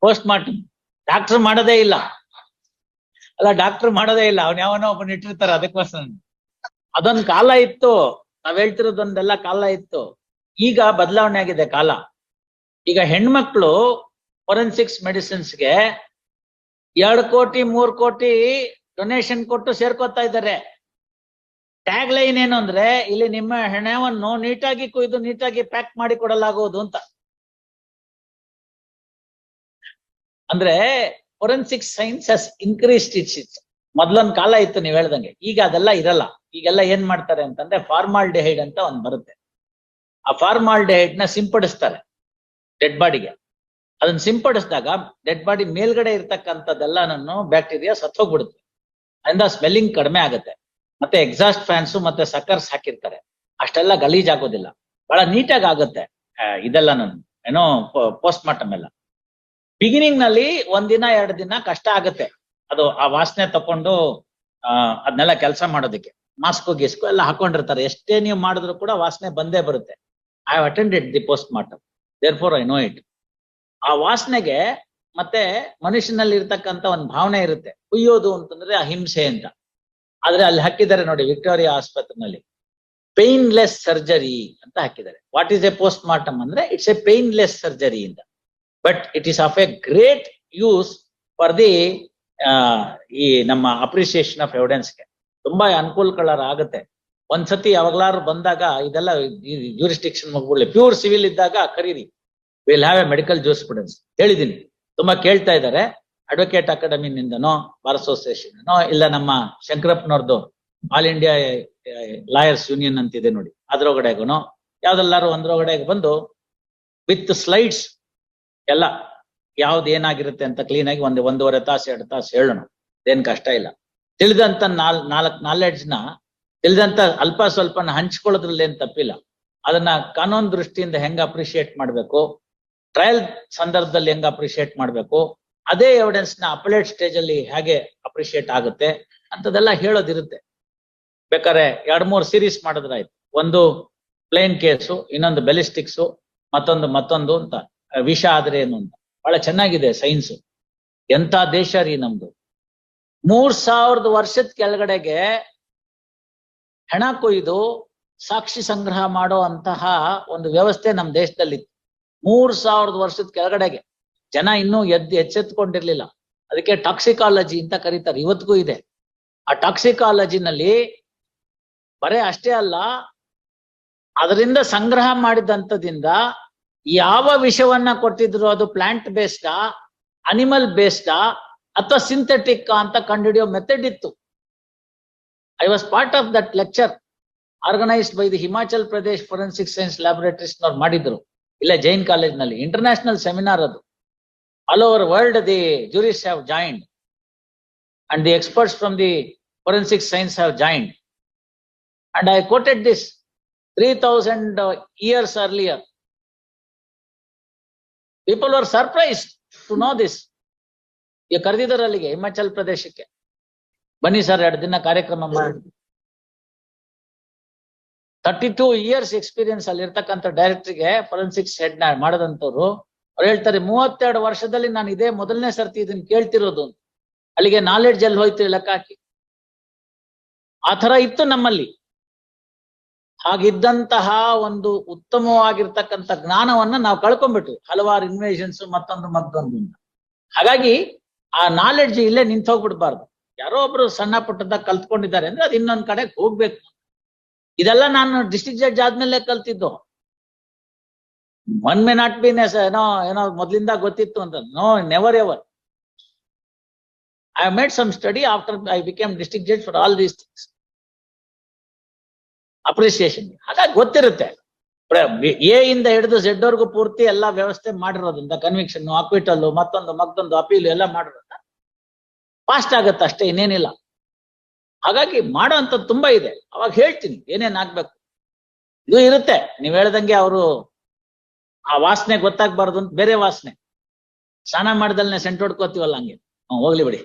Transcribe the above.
Post mortem doctor ಮಾಡೋದೇ ಇಲ್ಲ. ಅಲ್ಲ, ಡಾಕ್ಟರ್ ಮಾಡೋದೇ ಇಲ್ಲ. ಅವ್ನ ಯಾವನೋ ಒಬ್ಬನ ಇಟ್ಟಿರ್ತಾರೆ ಅದಕ್ಕೋಸ್ಕರ. ಅದೊಂದ್ ಕಾಲ ಇತ್ತು. ನಾವ್ ಹೇಳ್ತಿರೋದೊಂದೆಲ್ಲ ಕಾಲ ಇತ್ತು. ಈಗ ಬದಲಾವಣೆ ಆಗಿದೆ ಕಾಲ. ಈಗ ಹೆಣ್ಮಕ್ಳು ಫೊರೆನ್ಸಿಕ್ಸ್ ಮೆಡಿಸಿನ್ಸ್ಗೆ ಎರಡು ಕೋಟಿ, ಮೂರ್ ಕೋಟಿ ಡೊನೇಷನ್ ಕೊಟ್ಟು ಸೇರ್ಕೋತಾ ಇದ್ದಾರೆ. ಟ್ಯಾಗ್ ಲೈನ್ ಏನು ಅಂದ್ರೆ, ಇಲ್ಲಿ ನಿಮ್ಮ ಹೆಣವನ್ನು ನೀಟಾಗಿ ಕುಯ್ದು, ನೀಟಾಗಿ ಪ್ಯಾಕ್ ಮಾಡಿ ಕೊಡಲಾಗುವುದು ಅಂತ. ಅಂದ್ರೆ forensic science has increased it's it's ಮೊದ್ಲೊಂದ್ ಕಾಲ ಇತ್ತು ನೀವ್ ಹೇಳ್ದಂಗೆ. ಈಗ ಅದೆಲ್ಲ ಇರಲ್ಲ. ಈಗೆಲ್ಲ ಏನ್ ಮಾಡ್ತಾರೆ ಅಂತಂದ್ರೆ ಫಾರ್ಮಾಲ್ ಡೆಹೈಡ್ ಅಂತ ಒಂದ್ ಬರುತ್ತೆ. ಆ ಫಾರ್ಮಾಲ್ ಡೆಹೈಡ್ನ ಸಿಂಪಡಿಸ್ತಾರೆ ಡೆಡ್ ಬಾಡಿಗೆ ಅದನ್ನ ಸಿಂಪಡಿಸಿದಾಗ ಡೆಡ್ ಬಾಡಿ ಮೇಲ್ಗಡೆ ಇರ್ತಕ್ಕಂಥದ್ದೆಲ್ಲ ನಾನು ಬ್ಯಾಕ್ಟೀರಿಯಾ ಸತ್ತೋಗ್ಬಿಡುತ್ತೆ. ಅದರಿಂದ ಸ್ಮೆಲ್ಲಿಂಗ್ ಕಡಿಮೆ ಆಗುತ್ತೆ. ಮತ್ತೆ ಎಕ್ಸಾಸ್ಟ್ ಫ್ಯಾನ್ಸ್ ಮತ್ತೆ ಸಕ್ಕರ್ಸ್ ಹಾಕಿರ್ತಾರೆ. ಅಷ್ಟೆಲ್ಲ ಗಲೀಜ್ ಆಗೋದಿಲ್ಲ ಬಹಳ ನೀಟಾಗಿ ಆಗುತ್ತೆ ಇದೆಲ್ಲ ನಾನು ಏನೋ ಪೋಸ್ಟ್ ಮಾರ್ಟಮ್ ಎಲ್ಲ. ಬಿಗಿನಿಂಗ್ನಲ್ಲಿ ಒಂದಿನ ಎರಡು ದಿನ ಕಷ್ಟ ಆಗುತ್ತೆ. ಅದು ಆ ವಾಸನೆ ತಕೊಂಡು, ಆ ಅದನ್ನೆಲ್ಲ ಕೆಲಸ ಮಾಡೋದಕ್ಕೆ. ಮಾಸ್ಕು ಗೀಸ್ಕು ಎಲ್ಲ ಹಾಕೊಂಡಿರ್ತಾರೆ. ಎಷ್ಟೇ ನೀವು ಮಾಡಿದ್ರು ಕೂಡ ವಾಸನೆ ಬಂದೇ ಬರುತ್ತೆ. I have attended the post mortem there for I know it ಆ ವಾಸನೆಗೆ ಮತ್ತೆ ಮನುಷ್ಯನಲ್ಲಿ ಇರ್ತಕ್ಕಂತ ಒಂದು ಭಾವನೆ ಇರುತ್ತೆ. ಕುಯ್ಯೋದು ಅಂತಂದ್ರೆ ಅಹಿಂಸೆ ಅಂತ. ಆದ್ರೆ ಅಲ್ಲಿ ಹಾಕಿದ್ದಾರೆ ನೋಡಿ ವಿಕ್ಟೋರಿಯಾ ಆಸ್ಪತ್ರೆನಲ್ಲಿ. ಪೇನ್ಲೆಸ್ ಸರ್ಜರಿ ಅಂತ ಹಾಕಿದ್ದಾರೆ. What is a post mortem ಅಂದ್ರೆ ಇಟ್ಸ್ ಎ ಪೇನ್ಲೆಸ್ ಸರ್ಜರಿ ಅಂತ. But it is of a great use for the ಈ ನಮ್ಮ ಅಪ್ರಿಸಿಯೇಷನ್ ಆಫ್ ಎವಿಡೆನ್ಸ್ಗೆ ತುಂಬಾ ಅನುಕೂಲಕರ ಆಗುತ್ತೆ ಒಂದ್ಸತಿ ಯಾವಾಗ್ಲಾರು ಬಂದಾಗ ಇದೆಲ್ಲ ಜ್ಯೂರಿಸ್ಟಿಕ್ಷನ್ ಮಗ್ಬಿಡ್ಲಿ ಪ್ಯೂರ್ ಸಿವಿಲ್ ಇದ್ದಾಗ ಕರೀರಿ. Will have a medical jurisprudence ಹೇಳಿದೀನಿ. ತುಂಬಾ ಕೇಳ್ತಾ ಇದ್ದಾರೆ. ಅಡ್ವೊಕೇಟ್ ಅಕಾಡೆಮಿನಿಂದನೋ ಬಾರ್ ಅಸೋಸಿಯೇಷನ್ ಇಲ್ಲ ನಮ್ಮ ಶಂಕರಪ್ಪನವ್ರದ್ದು ಆಲ್ ಇಂಡಿಯಾ ಲಾಯರ್ಸ್ ಯೂನಿಯನ್ ಅಂತಿದೆ ನೋಡಿ. ಅದ್ರೊಳಗಡೆಗೂ ಯಾವ್ದೆಲ್ಲಾರು ಒಂದ್ರೊಳಗಡೆಗೆ ಬಂದು ವಿತ್ ಸ್ಲೈಡ್ಸ್ ಎಲ್ಲ ಯಾವ್ದು ಏನಾಗಿರುತ್ತೆ ಅಂತ ಕ್ಲೀನ್ ಆಗಿ ಒಂದು ಒಂದೂವರೆ ತಾಸು, ಎರಡು ತಾಸು ಹೇಳೋಣ. ಏನ್ ಕಷ್ಟ ಇಲ್ಲ. ತಿಳಿದಂತ ನಾಲ್, ನಾಲ್ಕ್ ನಾಲೆಡ್ಜ್ನ, ತಿಳಿದಂತ ಅಲ್ಪ ಸ್ವಲ್ಪನ ಹಂಚ್ಕೊಳ್ಳೋದ್ರಲ್ಲಿ ಏನ್ ತಪ್ಪಿಲ್ಲ. ಅದನ್ನ ಕಾನೂನು ದೃಷ್ಟಿಯಿಂದ ಹೆಂಗ್ ಅಪ್ರಿಶಿಯೇಟ್ ಮಾಡ್ಬೇಕು ಟ್ರಯಲ್ ಸಂದರ್ಭದಲ್ಲಿ ಹೆಂಗ್ ಅಪ್ರಿಶಿಯೇಟ್ ಮಾಡ್ಬೇಕು, ಅದೇ ಎವಿಡೆನ್ಸ್ನ ಅಪಲೇಟ್ ಸ್ಟೇಜ್ ಅಲ್ಲಿ ಹೇಗೆ ಅಪ್ರಿಶಿಯೇಟ್ ಆಗುತ್ತೆ ಅಂತದೆಲ್ಲ ಹೇಳೋದಿರುತ್ತೆ. ಬೇಕಾದ್ರೆ ಎರಡ್ ಮೂರ್ ಸೀರೀಸ್ ಮಾಡಿದ್ರಾಯ್ತು ಒಂದು ಪ್ಲೇನ್ ಕೇಸು ಇನ್ನೊಂದು ಬೆಲಿಸ್ಟಿಕ್ಸು ಮತ್ತೊಂದು ಮತ್ತೊಂದು ಅಂತ. ವಿಷ ಆದ್ರೆ ಏನು ಅಂತ. ಬಹಳ ಚೆನ್ನಾಗಿದೆ ಸೈನ್ಸ್. ಎಂತ ದೇಶ ರೀ ನಮ್ದು. ಮೂರ್ ಸಾವಿರದ ವರ್ಷದ ಕೆಳಗಡೆಗೆ ಹೆಣ ಕೊಯ್ದು ಸಾಕ್ಷಿ ಸಂಗ್ರಹ ಮಾಡೋ ಅಂತಹ ಒಂದು ವ್ಯವಸ್ಥೆ ನಮ್ ದೇಶದಲ್ಲಿತ್ತು. ಮೂರ್ ಸಾವಿರದ ವರ್ಷದ ಕೆಳಗಡೆಗೆ. ಜನ ಇನ್ನೂ ಎದ್ದು ಎಚ್ಚೆತ್ಕೊಂಡಿರ್ಲಿಲ್ಲ. ಅದಕ್ಕೆ ಟಾಕ್ಸಿಕಾಲಜಿ ಅಂತ ಕರೀತಾರೆ. ಇವತ್ತಿಗೂ ಇದೆ. ಆ ಟಾಕ್ಸಿಕಾಲಜಿನಲ್ಲಿ ಬರೇ ಅಷ್ಟೇ ಅಲ್ಲ, ಅದರಿಂದ ಸಂಗ್ರಹ ಮಾಡಿದಂಥದಿಂದ ಯಾವ ವಿಷವನ್ನ ಕೊಟ್ಟಿದ್ರು ಅದು ಪ್ಲಾಂಟ್ ಬೇಸ್ಡಾ ಅನಿಮಲ್ ಬೇಸ್ಡಾ ಅಥವಾ ಸಿಂಥೆಟಿಕ್ ಅಂತ ಕಂಡುಹಿಡಿಯೋ ಮೆಥಡ್ ಇತ್ತು. I was part of that lecture organised by the Himachal Pradesh forensic science laboratories ನವ್ರು ಮಾಡಿದ್ರು. ಇಲ್ಲ ಜೈನ್ ಕಾಲೇಜ್ನಲ್ಲಿ ಇಂಟರ್ನ್ಯಾಷನಲ್ ಸೆಮಿನಾರ್ ಅದು. All over world the juries have joined and the experts from the forensic science have joined and I quoted this three thousand years earlier people are surprise to know this ಈಗ ಕರೆದಿದ್ದಾರೆ ಅಲ್ಲಿಗೆ ಹಿಮಾಚಲ್ ಪ್ರದೇಶಕ್ಕೆ. ಬನ್ನಿ sir, ಎರಡು ದಿನ ಕಾರ್ಯಕ್ರಮ ಮಾಡಿ. Thirty two years experience ಅಲ್ಲಿ ಇರ್ತಕ್ಕಂಥ ಡೈರೆಕ್ಟ್ರಿಗೆ ಫೊರೆನ್ಸಿಕ್ಸ್ ಹೆಡ್ ಮಾಡದಂತವ್ರು ಅವ್ರು ಹೇಳ್ತಾರೆ, ಮೂವತ್ತೆರಡು ವರ್ಷದಲ್ಲಿ ನಾನು ಇದೇ ಮೊದಲನೇ ಸರ್ತಿ ಇದನ್ನ ಕೇಳ್ತಿರೋದು. ಅಲ್ಲಿಗೆ ನಾಲೆಡ್ಜ್ ಅಲ್ಲಿ ಹೋಯ್ತು ಲೆಕ್ಕ ಹಾಕಿ? ಆ ತರ ಇತ್ತು ನಮ್ಮಲ್ಲಿ. ಹಾಗಿದ್ದಂತಹ ಒಂದು ಉತ್ತಮವಾಗಿರ್ತಕ್ಕಂಥ ಜ್ಞಾನವನ್ನ ನಾವು ಕಳ್ಕೊಂಡ್ಬಿಟ್ವಿ ಹಲವಾರು ಇನ್ವೇಷನ್ಸ್ ಮತ್ತೊಂದು ಮತ್ತೊಂದು. ಹಾಗಾಗಿ ಆ ನಾಲೆಡ್ಜ್ ಇಲ್ಲೇ ನಿಂತು ಹೋಗ್ಬಿಡ್ಬಾರ್ದು. ಯಾರೋ ಒಬ್ರು ಸಣ್ಣ ಪುಟ್ಟದ ಕಲ್ತ್ಕೊಂಡಿದ್ದಾರೆ ಅಂದ್ರೆ ಅದು ಇನ್ನೊಂದ್ ಕಡೆ ಹೋಗ್ಬೇಕು. ಇದೆಲ್ಲ ನಾನು ಡಿಸ್ಟ್ರಿಕ್ಟ್ ಜಡ್ಜ್ ಆದ್ಮೇಲೆ ಕಲ್ತಿದ್ದು. ಒನ್ ಮೇ ನಾಟ್ ಬಿನ್ ಏನೋ ಏನೋ ಮೊದ್ಲಿಂದ ಗೊತ್ತಿತ್ತು ಅಂತ. No never ever I made some study after I became district judge for all these things appreciation ಹಾಗಾಗಿ ಗೊತ್ತಿರುತ್ತೆ. ಎ ಇಂದ ಹಿಡಿದು ಝೆಡ್ ವರ್ಗೂ ಪೂರ್ತಿ ಎಲ್ಲಾ ವ್ಯವಸ್ಥೆ ಮಾಡಿರೋದ್ರಿಂದ ಕನ್ವಿಕ್ಷನ್ ಅಕ್ವಿಟಲ್ ಮತ್ತೊಂದು ಮತ್ತೊಂದು ಅಪೀಲ್ ಎಲ್ಲ ಮಾಡಿರೋದ್ರಿಂದ ಫಾಸ್ಟ್ ಆಗುತ್ತೆ ಅಷ್ಟೇ, ಇನ್ನೇನಿಲ್ಲ. ಹಾಗಾಗಿ ಮಾಡೋ ಅಂಥದ್ದು ತುಂಬಾ ಇದೆ. ಅವಾಗ ಹೇಳ್ತೀನಿ, ಏನೇನ್ ಆಗ್ಬೇಕು? ಇದು ಇರುತ್ತೆ. ನೀವ್ ಹೇಳ್ದಂಗೆ ಅವರು ಆ ವಾಸನೆ ಗೊತ್ತಾಗ್ಬಾರ್ದು ಅಂತ, ಬೇರೆ ವಾಸನೆ. ಸ್ನಾನ ಮಾಡ್ದಲ್ನೆ ಸೆಂಟ್ ಹೊಡ್ಕೋತೀವಲ್ಲ ಹಂಗೆ? ಹೋಗ್ಲಿ ಬಿಡಿ.